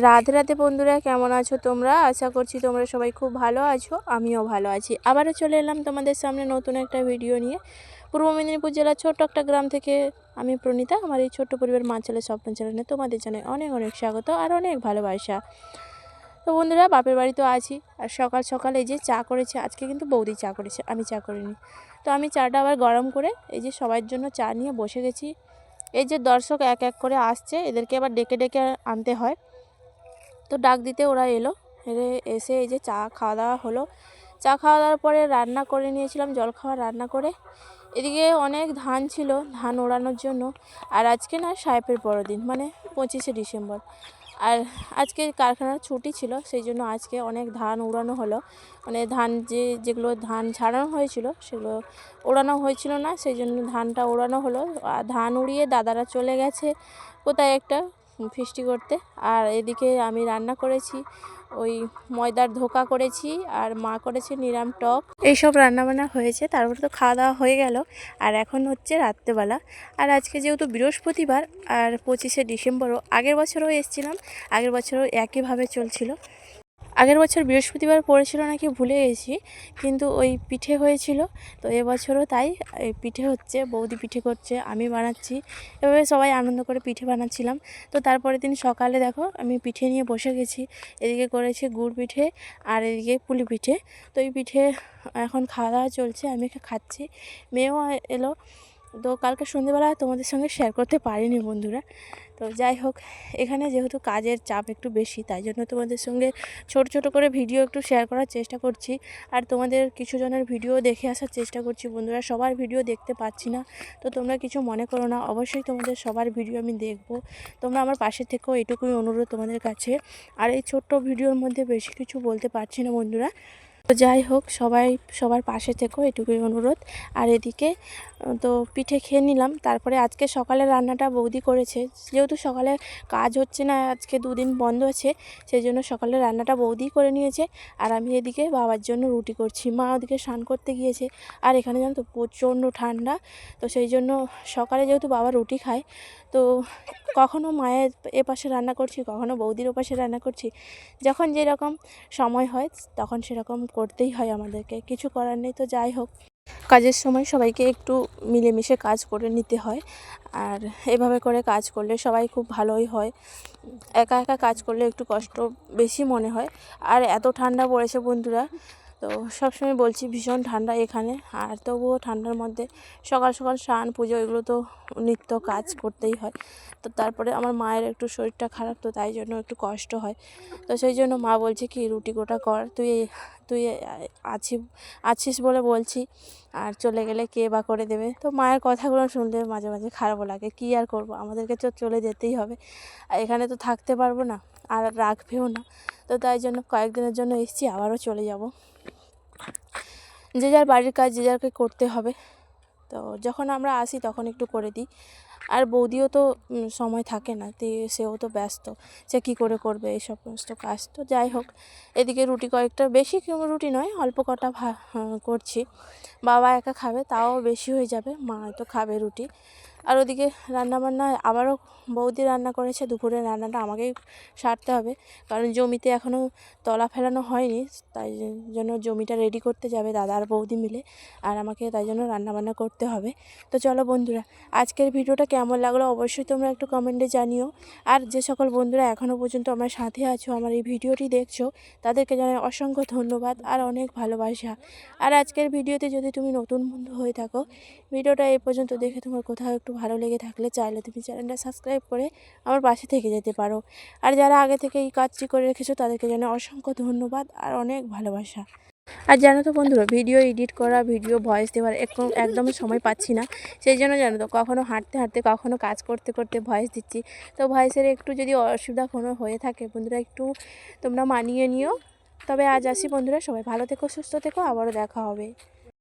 রাধে রাধে বন্ধুরা, কেমন আছো তোমরা? আশা করছি তোমরা সবাই খুব ভালো আছো, আমিও ভালো আছি। আবারও চলে এলাম তোমাদের সামনে নতুন একটা ভিডিও নিয়ে। পূর্ব মেদিনীপুর জেলার ছোট্ট একটা গ্রাম থেকে আমি প্রণীতা, আমার এই ছোট্ট পরিবার মা ছেলে স্বপ্ন চ্যানেলে তোমাদের জানাই অনেক অনেক স্বাগত আর অনেক ভালোবাসা। তো বন্ধুরা, বাপের বাড়ি তো আছি, আর সকাল সকাল এই যে চা করেছে, আজকে কিন্তু বৌদি চা করেছে, আমি চা করিনি। তো আমি চাটা আবার গরম করে এই যে সবার জন্য চা নিয়ে বসে গেছি। এই যে দর্শক এক এক করে আসছে, এদেরকে আবার ডেকে ডেকে আনতে হয়। তো ডাক দিতে ওরা এলো। এলে এসে এই যে চা খাওয়া দাওয়া হলো। চা খাওয়া দাওয়ার পরে রান্না করে নিয়েছিলাম, জল খাওয়া রান্না করে। এদিকে অনেক ধান ছিল, ধান ওড়ানোর জন্য। আর আজকে না সাহেবের বড়দিন মানে পঁচিশে ডিসেম্বর। আর আজকে কারখানার ছুটি ছিল, সেই জন্য আজকে অনেক ধান উড়ানো হলো। মানে ধান যে, যেগুলো ধান ছাড়ানো হয়েছিল, সেগুলো ওড়ানো হয়েছিল না, সেই জন্য ধানটা ওড়ানো হলো। আর ধান উড়িয়ে দাদারা চলে গেছে। কোথায় একটা ফিস্টি করতে। আর এদিকে আমি রান্না করেছি, ওই ময়দার ধোকা করেছি, আর মা করেছে নিরাম টক। এইসব রান্নাবান্না হয়েছে, তারপরে তো খাওয়া দাওয়া হয়ে গেল। আর এখন হচ্ছে রাত্রেবেলা। আর আজকে যেহেতু বৃহস্পতিবার, আর পঁচিশে ডিসেম্বরও, আগের বছরও এসেছিলাম, আগের বছরও একইভাবে চলছিল। আগের বছর বৃহস্পতিবার পড়েছিল নাকি ভুলে গেছি, কিন্তু ওই পিঠে হয়েছিল। তো এবছরও তাই পিঠে হচ্ছে, বৌদি পিঠে করছে, আমি বানাচ্ছি। এভাবে সবাই আনন্দ করে পিঠে বানাচ্ছিলাম। তো তারপরের দিন সকালে দেখো, আমি পিঠে নিয়ে বসে গেছি। এদিকে করেছি গুড় পিঠে আর এদিকে পুলি পিঠে। তো এই পিঠে এখন খাওয়া দাওয়া চলছে, আমি খাচ্ছি মেয়েও এলো তো কালকে সন্ধেবেলা তোমাদের সঙ্গে শেয়ার করতে পারিনি বন্ধুরা। তো যাই হোক, এখানে যেহেতু কাজের চাপ একটু বেশি, তাই জন্য তোমাদের সঙ্গে ছোট ছোট করে ভিডিও একটু শেয়ার করার চেষ্টা করছি। আর তোমাদের কিছু জনের ভিডিও দেখে আসার চেষ্টা করছি বন্ধুরা, সবার ভিডিও দেখতে পাচ্ছি না। তো তোমরা কিছু মনে করো না, অবশ্যই তোমাদের সবার ভিডিও আমি দেখব। তোমরা আমার পাশে থেকেও এটুকুই অনুরোধ তোমাদের কাছে। আর এই ছোট্ট ভিডিওর মধ্যে বেশি কিছু বলতে পারছি না বন্ধুরা। তো যাই হোক, সবাই, সবার পাশে থেকো, এটুকুই অনুরোধ। আর এদিকে তো পিঠে খেয়ে নিলাম। তারপরে আজকে সকালে রান্নাটা বৌদি করেছে। যেহেতু সকালে কাজ হচ্ছে না, আজকে দুদিন বন্ধ আছে সেই জন্য সকালে রান্নাটা বৌদি করে নিয়েছে। আর আমি এদিকে বাবার জন্য রুটি করছি। মা ওদিকে স্নান করতে গিয়েছে। আর এখানে জানো তো, প্রচণ্ড ঠান্ডা। তো সেই জন্য সকালে যেহেতু বাবা রুটি খায়, তো কখনও মায়ের এ পাশে রান্না করছি কখনও বৌদির ওপাশে রান্না করছি। যখন যেরকম সময় হয়, তখন সেরকম করতেই হয় আমাদেরকে, কিছু করার নেই তো যাই হোক। কাজের সময় সবাইকে একটু মিলেমিশে কাজ করে নিতে হয়। আর এভাবে করে কাজ করলে সবাই খুব ভালোই হয়। একা একা কাজ করলে একটু কষ্ট বেশি মনে হয়। আর এত ঠান্ডা পড়েছে বন্ধুরা তো সবসময় বলছি ভীষণ ঠান্ডা এখানে। আর তবুও ঠান্ডার মধ্যে সকাল সকাল স্নান, পুজো এগুলো তো নিত্য কাজ করতেই হয়। তো তারপরে আমার মায়ের একটু শরীরটা খারাপ, তো তাই জন্য একটু কষ্ট হয়। তো সেই জন্য মা বলছে কি, রুটি গোটা কর, তুই তুই আছি আছিস বলে বলছি। আর চলে গেলে কে বা করে দেবে? তো মায়ের কথাগুলো শুনলে মাঝে মাঝে খারাপও লাগে। কী আর করব? আমাদেরকে তো চলে যেতেই হবে। এখানে তো থাকতে পারব না। আর রাখবেও না। তো তাই জন্য কয়েকদিনের জন্য এসেছি, আবারও চলে যাব। যে যার বাড়ির কাজ, যে যারকে করতে হবে। তো যখন আমরা আসি তখন একটু করে দিই। আর বৌদিও তো সময় থাকে না সেও তো ব্যস্ত। সে কী করে করবে এই সমস্ত কাজ। তো যাই হোক, এদিকে রুটি কয়েকটা, বেশি রুটি নয়, অল্প কটা ভা করছি। বাবা একা খাবে, তাও বেশি হয়ে যাবে, মা হয়তো খাবে রুটি। আর ওদিকে রান্নাবান্না, আবারও বৌদি রান্না করেছে, দুপুরে রান্নাটা আমাকেই সারতে হবে। কারণ জমিতে এখনও তলা ফেলানো হয়নি, তাই জন্য জমিটা রেডি করতে যাবে দাদা আর বৌদি মিলে, আর আমাকে তাই জন্য রান্নাবান্না করতে হবে। তো চলো বন্ধুরা, আজকের ভিডিওটা কেমন লাগল অবশ্যই তোমরা একটু কমেন্টে জানিও। আর যে সকল বন্ধুরা এখনও পর্যন্ত আমার সাথে আছো, আমার এই ভিডিওটি দেখছ, তাদেরকে জানাই অসংখ্য ধন্যবাদ আর অনেক ভালোবাসা। আর আজকের ভিডিওতে যদি তুমি নতুন বন্ধু হয়ে থাকো, ভিডিওটা এই পর্যন্ত দেখে তোমার কোথাও একটু ভালো লেগে থাকলে চাইলে তুমি চ্যানেলটা সাবস্ক্রাইব করে আমার পাশে থেকে যেতে পারো। আর যারা আগে থেকে এই কাজটি করে রেখেছো, তাদেরকে জানাই অসংখ্য ধন্যবাদ আর অনেক ভালোবাসা। আর জানো তো বন্ধুরা, ভিডিও এডিট করা, ভিডিও ভয়েস দেওয়ার একদম সময় পাচ্ছি না। সেই জন্য জানো তো কখনও হাঁটতে হাঁটতে কখনও কাজ করতে করতে ভয়েস দিচ্ছি। তো ভয়েসের একটু যদি অসুবিধা কোনো হয়ে থাকে, বন্ধুরা একটু তোমরা মানিয়ে নিও। তবে আজ আসি বন্ধুরা, সবাই ভালো থেকো, সুস্থ থেকো, আবারও দেখা হবে।